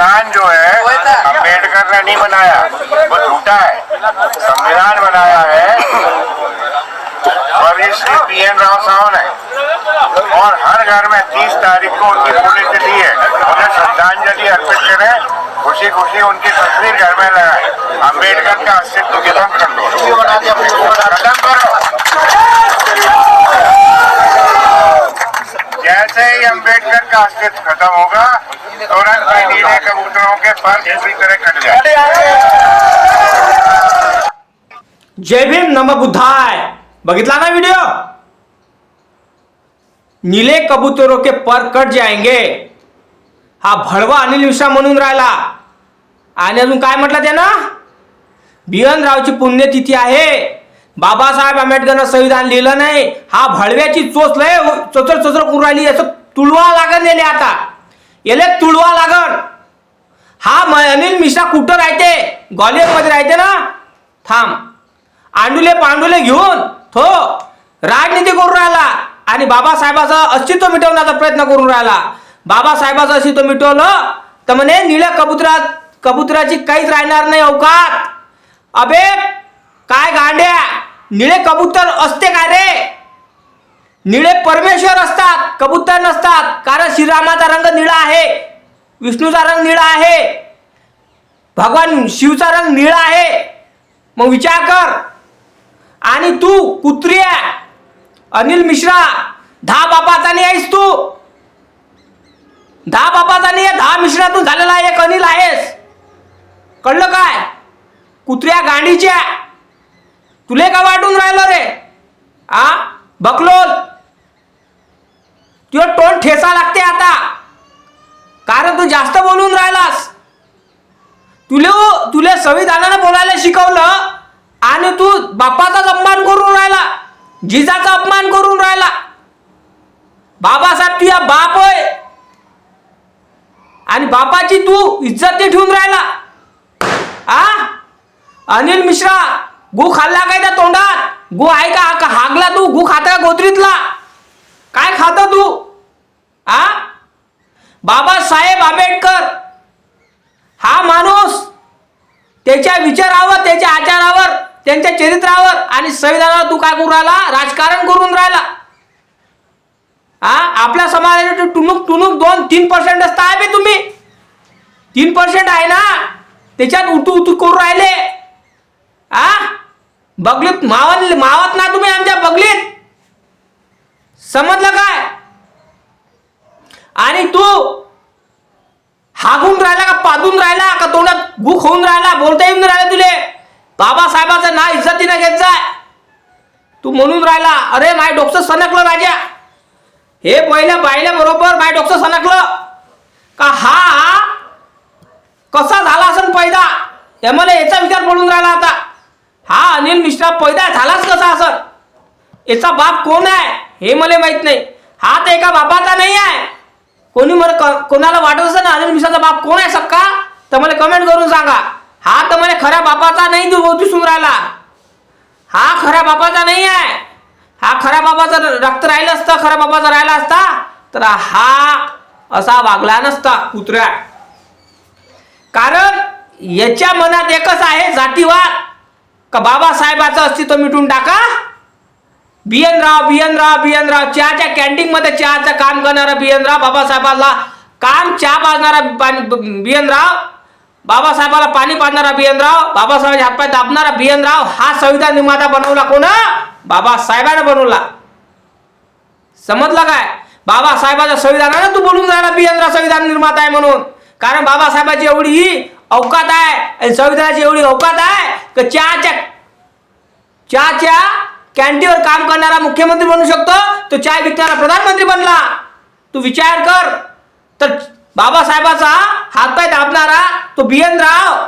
संविधान जो है अंबेडकर ने नहीं बनाया। वो झूठा है। संविधान बनाया है। और श्री पी एन राव साहब ने। और हर घर में तीस तारीख को उनकी पुण्यतिथि है। उन्हें श्रद्धांजलि अर्पित करें। खुशी खुशी उनकी तस्वीर घर में लगाए। अंबेडकर का अस्तित्व खत्म कर दो खत्म करो। जैसे ही अंबेडकर का अस्तित्व खत्म होगा ही नीले कबूतरों के पर पूरी तरह कट जाए। जय भीम नम बुद्धाय। बघितला ना व्हिडिओ नीले कबूतरों के पर कट जाएंगे। हा भडवा अनिल मिश्रा म्हणून राहिला। आणि अजून काय म्हटलं त्यानं? बियन रावची पुण्यतिथी आहे. बाबासाहेब आंबेडकरनं संविधान लिहिलं नाही. हा भडव्याची चोच लय चोचर चोचर करून राहिली. असं तुळवा लागन नेले आता. याले तुळवा लागन. हा अनिल मिश्रा कुठं राहते? ग्वालियरमध्ये राहते ना? थांब. आंडुले पांडुले घेऊन तो राजनीती करून राहिला आणि बाबासाहेबाचं अस्तित्व मिटवण्याचा प्रयत्न करून राहिला. बाबासाहेबाचं अस्तित्व मिटवलं तर म्हणे निळ्या कबुतरा कबुतराची काहीच राहणार नाही अवकात. अबे काय गांड्या? निळे कबूतर असते काय रे? निळे परमेश्वर असतात कबूतर नसतात कारण श्रीरामाचा रंग निळा आहे विष्णूचा रंग निळा आहे भगवान शिवचा रंग निळा आहे. मग विचार कर. आणि तू कुत्रिया अनिल मिश्रा दहा बापाचा नाही आहेस तू. दहा बापाचा नाही आहे दहा मिश्रातून झालेला आहे एक अनिल आहेस. कळलं काय? कुत्र्या गांडीच्या तुले का वाटून राहिलं रे? आ? बकलोल? तुझं तोंड ठेसा लागते आता. कारण तू जास्त बोलून राहिलास. तुले तुले संविधानानं बोलायला शिकवलं आणि तू बापाचाच अपमान करून राहिला. जिजाचा अपमान करून राहिला. बाबासाहेब तुझा बाप होय. आणि बापाची तू इज्जत नाही ठेवून राहिला. आ? अनिल मिश्रा गु खाल्ला काय त्या तोंडात? गु आहे का? हागला तू? गु खाता का गोत्रीतला काय खात तू? आ? बाबासाहेब आंबेडकर. हा माणूस त्याच्या विचारावर त्याच्या आचारावर त्यांच्या चरित्रावर आणि संविधानावर तू काय करून राहिला? राजकारण करून राहिला. हा आपल्या समाजाने टुणूक टुणूक दोन तीन पर्सेंट असता आहे बे तुम्ही. तीन पर्सेंट आहे ना? त्याच्यात उतू उतू करून राहिले. आ? बगलीत मावत मावत ना तुम्ही आमच्या बगलीत. समजलं काय? आणि तू हागून राहिला का पादून राहिला का तोंडात गुख होऊन राहिला? बोलता येऊन राहिला तुले? बाबासाहेबाचं ना इज्जतीनं घेत जाय. तू म्हणून राहिला अरे माय डोकसं सनकलं राजा. हे पहिलं पाहिलं बरोबर माय डोकसं सनकलं. का हा हा कसा झाला असेल पैदा? हे याचा विचार पडून राहिला आता. हा अनिल मिश्रा पैदा झालाच कसा असेल याचा बाप कोण आहे? हे मला माहीत नाही. हा तर एका बापाचा नाही आहे. कोणी मला क- कोणाला वाटत असेल ना अनिल मिश्राचा बाप कोण आहे सक्का? तर मला कमेंट करून सांगा. हा तर मला खऱ्या बापाचा नाही दिसून राहिला. हा खऱ्या बापाचा नाही आहे. हा खऱ्या बाबाचा रक्त राहिलं असतं खऱ्या बाबाचा राहिला असता तर हा असा वागला नसता कुत्र्या. कारण याच्या मनात एकच आहे जातीवाद. का बाबासाहेबाचं अस्तित्व मिटून टाका. बियनराव बियनराव बियनराव चहाच्या कॅन्टीन मध्ये चहाचं काम करणारा बियनराव बाबासाहेबाला काम चहा पाजणारा बियनराव बाबासाहेबाला पाणी पाजणारा बियनराव बाबासाहेबांचे हातपाय दाबणारा बियनराव हा संविधान निर्माता बनवला कोण? बाबासाहेबांना बनवला. समजलं काय? बाबासाहेबाच्या संविधानानं तू बोलून राहिला बियनराव संविधान निर्माता आहे म्हणून. कारण बाबासाहेबाची एवढी ही अवकात आहे आणि संविधानाची एवढी अवकात आहे की चहाच्या चहाच्या कॅन्टीनवर काम करणारा मुख्यमंत्री बनू शकतो तो चाय विकणारा प्रधानमंत्री बनला. तू विचार कर. तर बाबासाहेबाचा हातपाय दाबणारा तो बियन राव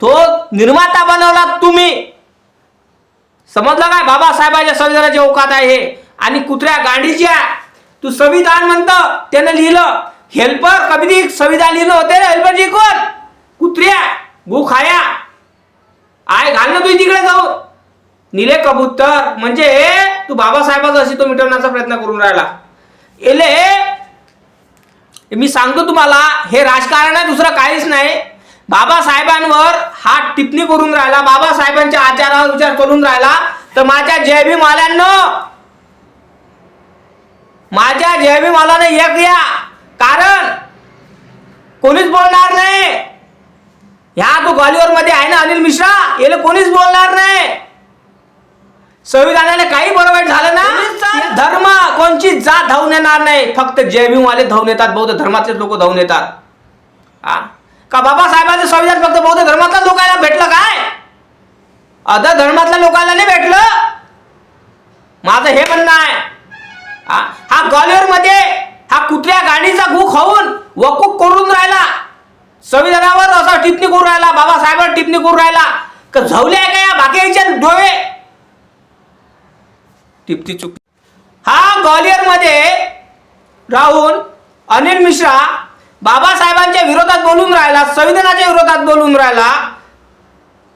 तो निर्माता बनवला तुम्ही. समजलं काय? बाबासाहेबाच्या संविधानाची औकात आहे हे. आणि कुत्र्या गांडीच्या. तू संविधान म्हणतं त्यानं लिहिलं. हेल्पर कधी संविधान लिहिलं होते ना हेल्परची कोण? कुत्र्या गु खाया आय घाल ना तू तिकडे जाऊन. निले कबूतर म्हणजे तू बाबासाहेबाचा अशी तो मिटवण्याचा प्रयत्न करून राहिला. एले मी सांगतो तुम्हाला हे राजकारण आहे दुसरं काहीच नाही. बाबासाहेबांवर हा टिप्पणी करून राहिला बाबासाहेबांच्या आचारावर विचार करून राहिला. तर माझ्या जय भीम माझ्या जय भीम एक या. कारण कोणीच बोलणार नाही. ह्या तो ग्वालियरमध्ये आहे ना अनिल मिश्रा? याला कोणीच बोलणार नाही. संविधानाला काही बरं वाईट झालं ना? धर्म कोणची जात धावून येणार नाही. फक्त जयभीमवाले धावून येतात बौद्ध धर्मातले लोक धावून येतात. हा? का बाबासाहेबांचं संविधान फक्त बौद्ध धर्मातल्या लोकांना भेटलं काय? अदर धर्मातल्या लोकांना नाही भेटलं? माझं हे म्हणणं आहे. हा? ग्वालियरमध्ये हा कुत्र्या गाडीचा गु खाऊन वकूक करून राहिला. संविधानावर असा टिप्पणी करून राहिला बाबासाहेबांवर टिप्पणी करून राहिला. का झवले आहे का या बाकीच्या डोळे? टिपती चुक हा ग्वालियरमध्ये राहून अनिल मिश्रा बाबासाहेबांच्या विरोधात बोलून राहिला संविधानाच्या विरोधात बोलून राहिला.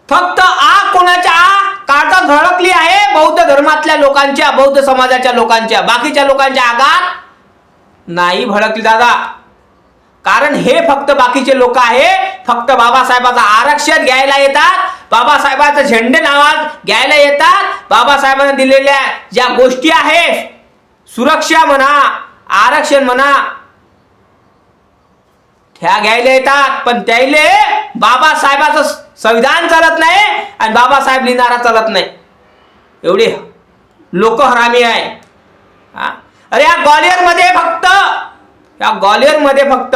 फक्त आग कोणाच्या आग काटा धडकली आहे बौद्ध धर्मातल्या लोकांच्या बौद्ध समाजाच्या लोकांच्या बाकीच्या लोकांच्या आगात नाही भडकली दादा. कारण हे फक्त बाकीचे लोक आहे. फक्त बाबासाहेबाचं आरक्षण घ्यायला येतात. बाबासाहेबाचं झेंडे नावात घ्यायला येतात. बाबासाहेबांना दिलेल्या ज्या गोष्टी आहेत सुरक्षा म्हणा आरक्षण म्हणा ह्या घ्यायला येतात. पण त्याले बाबासाहेबाचं संविधान चालत नाही आणि बाबासाहेब लिहिणारा चालत नाही. एवढे लोक हरामी आहे. हा? अरे या ग्वालियरमध्ये फक्त या ग्वालियरमध्ये फक्त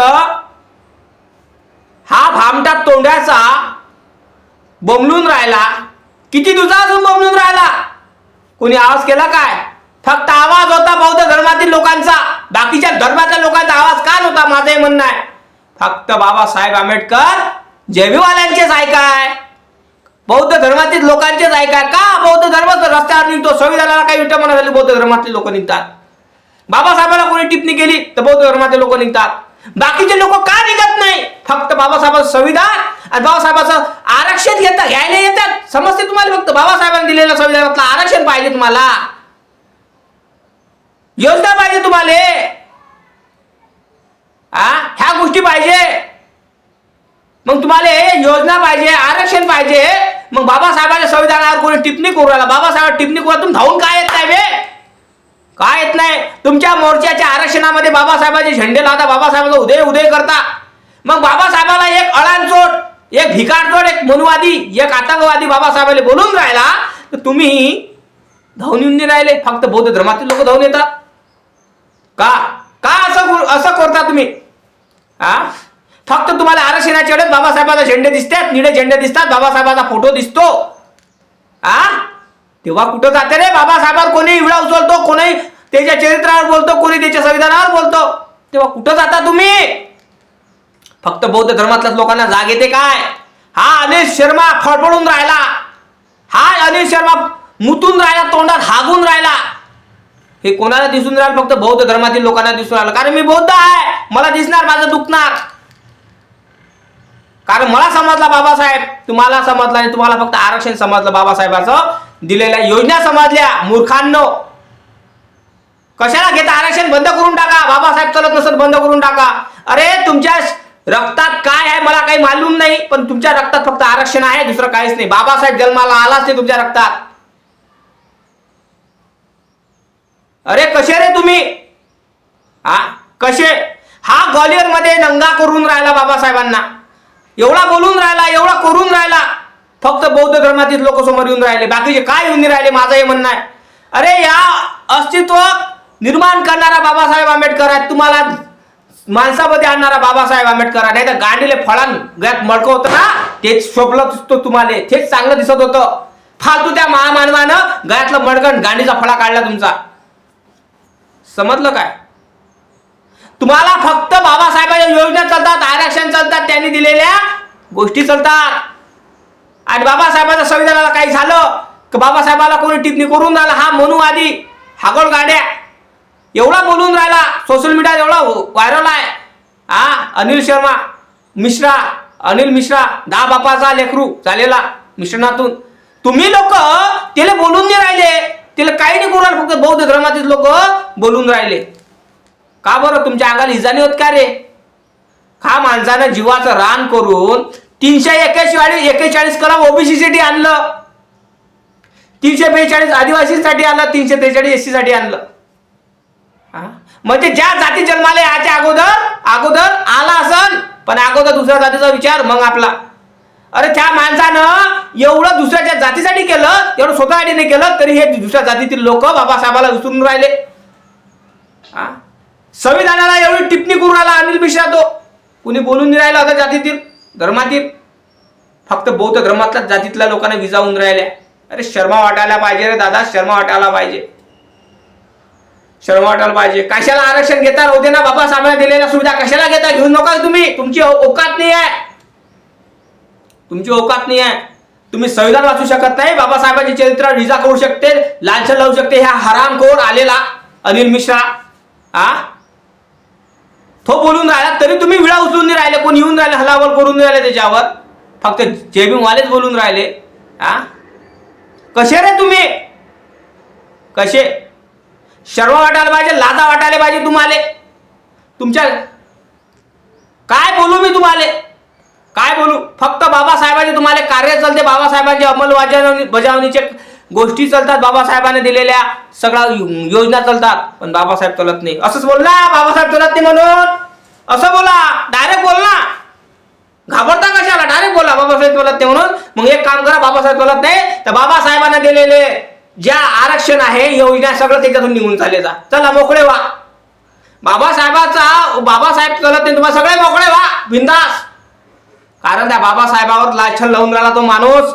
हा भामटा तोंड्याचा बमलून राहिला. किती दिवसा अजून बमलून राहिला? कोणी आवाज केला काय? फक्त आवाज होता बौद्ध धर्मातील लोकांचा. बाकीच्या धर्माच्या लोकांचा आवाज का नव्हता? माझं हे म्हणणं आहे. फक्त बाबासाहेब आंबेडकर जेबीवाल्यांचेच ऐकाय बौद्ध धर्मातील लोकांचेच ऐकाय का बौद्ध धर्म रस्त्यावर निघतो? संविधानाला काही विटंबना झाली बौद्ध धर्मातले लोक निघतात. बाबासाहेबांना कोणी टिप्पणी केली तर बौद्ध धर्माचे लोक निघतात. बाकीचे लोक का निघत नाही? फक्त बाबासाहेबांचं संविधान आणि बाबासाहेबांचं आरक्षण घेतात घ्यायला येतात. समजते तुम्हाला फक्त? बाबासाहेबांनी दिलेलं संविधानातलं आरक्षण पाहिजे तुम्हाला. योजना पाहिजे तुम्हाला. हा ह्या गोष्टी पाहिजे. मग तुम्हाला हे योजना पाहिजे आरक्षण पाहिजे. मग बाबासाहेबांच्या संविधानावर कोणी टिप्पणी करू राहिला? बाबासाहेब टिप्पणी करू तुम्ही धावून काय येत नाही काय येत नाही? तुमच्या मोर्चाच्या आरक्षणामध्ये बाबासाहेबांचे झेंडे लावता बाबासाहेबांचा उदय उदय करता. मग बाबासाहेबाला एक अळांचोट एक भिकारचोट एक मनुवादी एक आतंकवादी बाबासाहेबाला बोलून राहिला तर तुम्ही धावून येऊन राहिले. फक्त बौद्ध धर्मातील लोक धावून येतात. का? का असं करू- असं करता तुम्ही? हा फक्त तुम्हाला आरक्षणाच्या वेळेस बाबासाहेबाचा झेंडे दिसतात निळे झेंडे दिसतात बाबासाहेबाचा फोटो दिसतो. आ? तेव्हा कुठं जाते रे? बाबासाहेबांवर कोणी इवडा उचलतो कोणी त्याच्या चरित्रावर बोलतो कोणी त्याच्या संविधानावर बोलतो. तेव्हा कुठं जाता तुम्ही? फक्त बौद्ध धर्मातल्याच लोकांना जाग येते काय? हा अनिल शर्मा फडफडून राहिला. हा अनिल शर्मा मुतून राहिला तोंडात हागून राहिला. हे कोणाला दिसून राहिलं? फक्त बौद्ध धर्मातील लोकांना दिसून राहिलं. कारण मी बौद्ध आहे. मला दिसणार माझं दुखणार. कारण मला समजला बाबासाहेब. तुम्हाला समजला आणि तुम्हाला फक्त आरक्षण समजलं बाबासाहेबाचं. दिलेल्या योजना समजल्या मूर्खांनो. कशाला घेता? आरक्षण बंद करून टाका. बाबासाहेब चलत नसत बंद करून टाका. अरे तुमच्या रक्तात काय आहे मला काही मालूम नाही पण तुमच्या रक्तात फक्त आरक्षण आहे दुसरं काहीच नाही. बाबासाहेब जन्माला आलाच नाही तुमच्या रक्तात. अरे कसे रे तुम्ही? हा कसे? हा ग्वालियरमध्ये नंगा करून राहिला बाबासाहेबांना. एवढा बोलून राहिला एवढा करून राहिला. फक्त बौद्ध धर्मातील लोक समोर येऊन राहिले. बाकीचे काय येऊन राहिले माझं हे म्हणणं आहे. अरे या अस्तित्व निर्माण करणारा बाबासाहेब आंबेडकर आहे तुम्हाला माणसामध्ये आणणारा बाबासाहेब आंबेडकर आहे नाही तर गांडीले फळान गळ्यात मडकं होतं ना? तेच शोभलं दिसतो तुम्हाला. तेच चांगलं दिसत होतं. फालतू त्या महामानवानं गळ्यातलं मडकण गांडीचा फळा काढला तुमचा. समजलं काय? तुम्हाला फक्त बाबासाहेबांच्या योजना चालतात आरक्षण चालतात त्यांनी दिलेल्या गोष्टी चालतात. आणि बाबासाहेबांच्या संविधानाला काही झालं की बाबासाहेबाला कोणी टिप्पणी करून राहिला? हा मनुवादी हागोळ गाड्या. एवढा बोलून राहिला. सोशल मीडियात एवढा व्हायरल आहे. हा अनिल शर्मा मिश्रा अनिल मिश्रा दहा बापाचा लेखरू झालेला मिश्रणातून. तुम्ही लोक त्याला बोलून नाही राहिले. त्याला काही नाही करू फक्त बौद्ध धर्मातील लोक बोलून राहिले. का बरं? तुमच्या अंगाला इजा नाही होत का रे? हा माणसानं जीवाचं रान करून तीनशे एकेचाळीस एकेचाळीस कलम ओबीसीसाठी आणलं. तीनशे बेचाळीस आदिवासीसाठी आणलं तीनशे त्रेचाळीस एससाठी आणलं. म्हणजे ज्या जाती जन्माला याच्या अगोदर अगोदर आला असन पण अगोदर दुसऱ्या जातीचा विचार मग आपला. अरे त्या माणसानं एवढं दुसऱ्याच्या जातीसाठी केलं एवढं स्वतःसाठी नाही केलं तरी हे दुसऱ्या जातीतील लोक बाबासाहेबाला विसरून राहिले. हा? संविधानाला एवढी टिप्पणी करून राहिला अनिल मिश्रा तो. कुणी बोलून नाही राहिला होता जातीतील. धर्मातील फक्त बौद्ध धर्मातल्या जातीतल्या लोकांना विजावून राहिल्या. अरे शर्मा वाटायला पाहिजे रे दादा शर्मा वाटायला पाहिजे. शर्मा वाटायला पाहिजे. कशाला आरक्षण घेता होते ना बाबासाहेबांना दिलेल्या सुविधा कशाला घेता? घेऊन नका तुम्ही. तुमची औकात नाही आहे. तुमची औकात नाही आहे. तुम्ही संविधान वाचू शकत नाही. बाबासाहेबांचे चरित्र विजा करू शकते लालच लावू शकते. ह्या हरामखोर आलेला अनिल मिश्रा. हा तो बोलून राहिला तरी तुम्ही विळा उचलून नाही राहिले कोण येऊन राहिले हलावल करून राहिले त्याच्यावर. फक्त जेबिंग वालेच बोलून राहिले. हा? कसे रे तुम्ही? कसे? शर्म वाटायला पाहिजे लाजा वाटायला पाहिजे तुम्हाला. तुमच्या काय बोलू मी तुम्हाला? काय बोलू? फक्त बाबासाहेबांचे तुम्हाला कार्य चालते बाबासाहेबांचे अंमलबजावणी बजावणीचे गोष्टी चालतात बाबासाहेबांनी दिलेल्या सगळ्या योजना चालतात पण बाबासाहेब चालत नाही. असंच बोल ना बाबासाहेब चालत नाही म्हणून. असं बोला डायरेक्ट बोल ना. घाबरता कशाला? डायरेक्ट बोला बाबासाहेब चालत नाही म्हणून. मग एक काम करा बाबासाहेब चलत नाही तर बाबासाहेबांना दिलेले ज्या आरक्षण आहे योजना सगळं त्याच्यातून निघून चालले जा. चला मोकळे व्हा. बाबासाहेबाचा बाबासाहेब चलत नाही तुम्हाला सगळे मोकळे व्हा. बिंदास. कारण त्या बाबासाहेबावर लाछन लावून राहिला तो माणूस.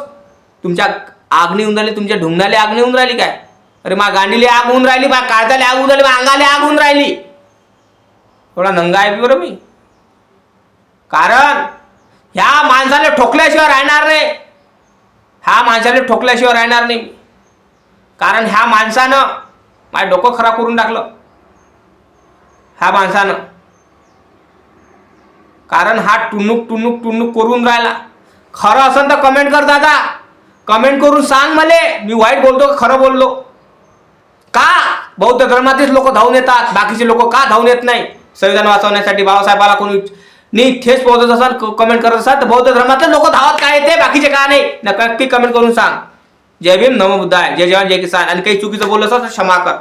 तुमच्या आग होऊन राहिली तुमच्या ढुंगणाले आग होऊन राहिली काय? अरे मा गांडीले आग होऊन राहिली मा काळजाले आग होऊन राहिली मा अंगाले आग होऊन राहिली. थोडा नंगा आहे बरं मी. कारण ह्या माणसाने ठोकल्याशिवाय राहणार नाही. ह्या माणसाने ठोकल्याशिवाय राहणार नाही कारण ह्या माणसानं माझं डोकं खराब करून टाकलं. ह्या माणसानं. कारण हा टुनुक टुनुक टुनुक करून राहिला. खरं असेल तर कमेंट कर दादा. कमेंट करून सांग मले. मी वाईट बोलतो का खरं बोललो? का? बौद्ध धर्मातीच लोक धावून येतात. बाकीचे लोक का धावून येत नाही? संविधान वाचवण्यासाठी बाबासाहेबाला कोणी नीट ठेस पोहोचत असाल कमेंट करत असाल तर बौद्ध धर्मातले लोक धावत काय येते? बाकीचे का नाही? नक्की कमेंट करून सांग. जय भीम नमो बुद्धाय. जय जवान जय किसान. आणि काही चुकीचं बोललं असेल तर क्षमा कर.